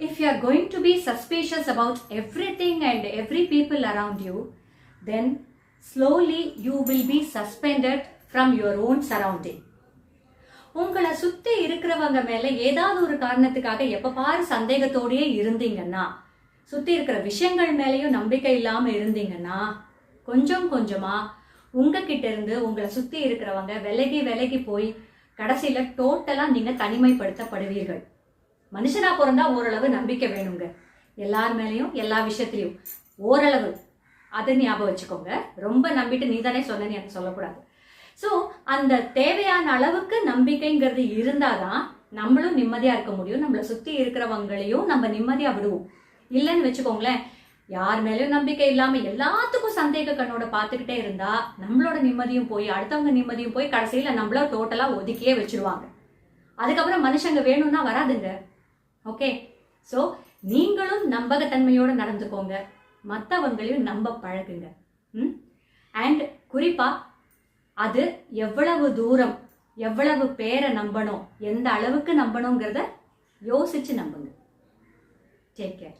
If you are going to be suspicious about everything and every people around you, then slowly you will be suspended from your own surrounding. உங்களை சுத்தி இருக்கிறவங்க மேல ஏதாவது ஒரு காரணத்துக்காக எப்ப பாரு சந்தேகத்தோடயே இருந்தீங்கன்னா சுத்தி இருக்கிற விஷயங்கள் மேலயும் நம்பிக்கை இல்லாம இருந்தீங்கன்னா கொஞ்சம் கொஞ்சமா உங்ககிட்ட இருந்து உங்களை சுத்தி இருக்கிறவங்க விலகி விலகி போய் கடைசியில டோட்டலா நீங்க தனிமைப்படுத்தப்படுவீர்கள் மனுஷனா பிறந்தா ஓரளவு நம்பிக்கை வேணுங்க. எல்லார் மேலேயும் எல்லா விஷயத்திலையும். ஓரளவு. அதை ஞாபகம் வச்சுக்கோங்க. ரொம்ப நம்பிட்டு நீ தானே சொன்னேன்னு எனக்கு சொல்லக்கூடாது. ஸோ அந்த தேவையான அளவுக்கு நம்பிக்கைங்கிறது இருந்தாதான் நம்மளும் நிம்மதியாக இருக்க முடியும். நம்மளை சுற்றி இருக்கிறவங்களையும் நம்ம நிம்மதியாக விடுவோம். இல்லைன்னு வச்சுக்கோங்களேன். யார் மேலேயும் நம்பிக்கை இல்லாமல் எல்லாத்துக்கும் சந்தேக கண்ணோட பார்த்துக்கிட்டே இருந்தா நம்மளோட நிம்மதியும் போய் அடுத்தவங்க நிம்மதியும் போய் கடைசியில் நம்மள டோட்டலாக ஒதுக்கியே வச்சிருவாங்க. அதுக்கப்புறம் மனுஷங்க வேணும்னா வராதுங்க. ஓகே ஸோ நீங்களும் நம்பகத்தன்மையோட நடந்துக்கோங்க. மற்றவங்களையும் நம்ப பழகுங்க. ம்? அண்ட் குறிப்பாக அது எவ்வளவு தூரம் எவ்வளவு பேரை நம்பணும் எந்த அளவுக்கு நம்பணுங்கிறத யோசிச்சு நம்புங்க. Take care